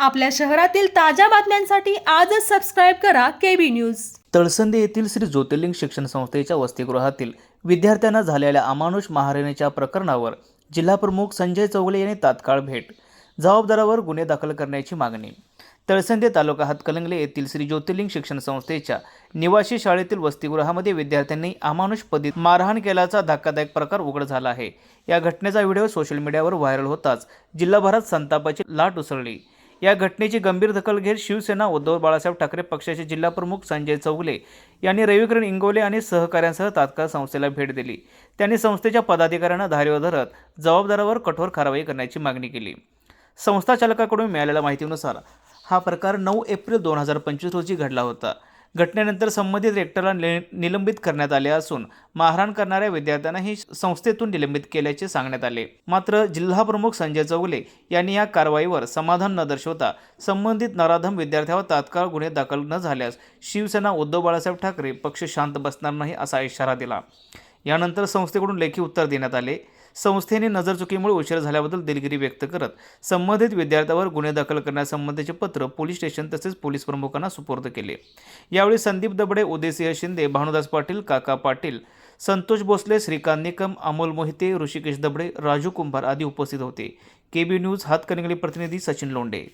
आपल्या शहरातील ताज्या बातम्यांसाठी आजच सबस्क्राईब करा केबी न्यूज तळसंदे येथील श्री ज्योतिर्लिंग शिक्षण संस्थेच्या वसतिगृहातील विद्यार्थ्यांना झालेल्या अमानुष महारेनेच्या प्रकरणावर जिल्हाप्रमुख संजय चौगले यांनी तात्काळ भेट जबाबदारावर गुन्हे दाखल करण्याची मागणी. तळसंदे तालुका हातकलंगले येथील श्री ज्योतिर्लिंग शिक्षण संस्थेच्या निवासी शाळेतील वसतिगृहामध्ये विद्यार्थ्यांनी अमानुष पद्धतीत मारहाण केल्याचा धक्कादायक प्रकार उघड झाला आहे. या घटनेचा व्हिडिओ सोशल मीडियावर व्हायरल होताच जिल्हाभरात संतापाची लाट उसळली. या घटनेची गंभीर दखल घेत शिवसेना उद्धव बाळासाहेब ठाकरे पक्षाचे जिल्हाप्रमुख संजय चौगले यांनी रविकिरण इंगोले आणि सहकाऱ्यांसह तात्काळ संस्थेला भेट दिली. त्यांनी संस्थेच्या पदाधिकाऱ्यांना धारेवर धरत जबाबदारावर कठोर कारवाई करण्याची मागणी केली. संस्था चालकाकडून मिळालेल्या माहितीनुसार हा प्रकार नऊ एप्रिल दोन हजार पंचवीस रोजी घडला होता. घटनेनंतर संबंधित रेक्टरला नि- निलंबित करण्यात आले असून मारहाण करणाऱ्या विद्यार्थ्यांनाही संस्थेतून निलंबित केल्याचे सांगण्यात आले. मात्र जिल्हाप्रमुख संजय चौगले यांनी या कारवाईवर समाधान न दर्शवता संबंधित नराधम विद्यार्थ्यावर तात्काळ गुन्हे दाखल न झाल्यास शिवसेना उद्धव बाळासाहेब ठाकरे पक्ष शांत बसणार नाही असा इशारा दिला. यानंतर संस्थेकडून लेखी उत्तर देण्यात आले. संस्थेने नजरचुकीमुळे उशीर झाल्याबद्दल दिलगिरी व्यक्त करत संबंधित विद्यार्थ्यावर गुन्हे दाखल करण्यासंबंधीचे पत्र पोलीस स्टेशन तसेच पोलीस प्रमुखांना सुपूर्द केले. यावेळी संदीप दबडे उदयसिंह शिंदे भानुदास पाटील काका पाटील संतोष भोसले श्रीकांत निकम अमोल मोहिते ऋषिकेश दबडे राजू कुंभार आदी उपस्थित होते. केबी न्यूज हातकणंगले प्रतिनिधी सचिन लोंडे